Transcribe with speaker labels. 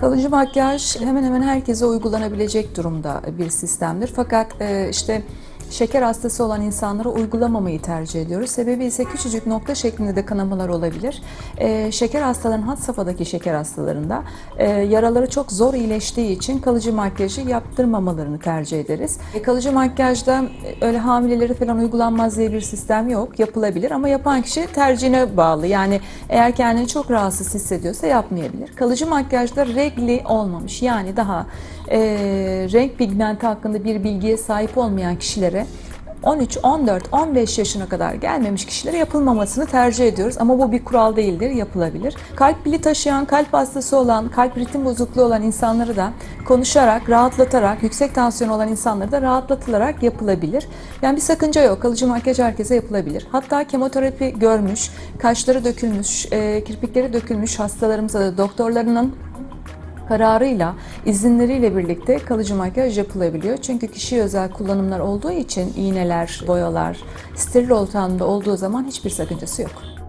Speaker 1: Kalıcı makyaj hemen hemen herkese uygulanabilecek durumda bir sistemdir. Fakat e, işte şeker hastası olan insanlara uygulamamayı tercih ediyoruz. Sebebi ise küçücük nokta şeklinde de kanamalar olabilir. E, şeker hastalarının had safhadaki şeker hastalarında e, yaraları çok zor iyileştiği için kalıcı makyajı yaptırmamalarını tercih ederiz. E, kalıcı makyajda e, öyle hamileleri falan uygulanmaz diye bir sistem yok. Yapılabilir ama yapan kişi tercihine bağlı. Yani eğer kendini çok rahatsız hissediyorsa yapmayabilir. Kalıcı makyajda regli olmamış yani daha e, renk pigmenti hakkında bir bilgiye sahip olmayan kişilere 13, 14, 15 yaşına kadar gelmemiş kişilere yapılmamasını tercih ediyoruz. Ama bu bir kural değildir, yapılabilir. Kalp pili taşıyan, kalp hastası olan, kalp ritim bozukluğu olan insanları da konuşarak, rahatlatarak, yüksek tansiyon olan insanları da rahatlatılarak yapılabilir. Yani bir sakınca yok. Kalıcı makyaj herkese yapılabilir. Hatta kemoterapi görmüş, kaşları dökülmüş, e, kirpikleri dökülmüş hastalarımıza da doktorlarının kararıyla, izinleriyle birlikte kalıcı makyaj yapılabiliyor. Çünkü kişiye özel kullanımlar olduğu için iğneler, boyalar steril ortamda olduğu zaman hiçbir sakıncası yok.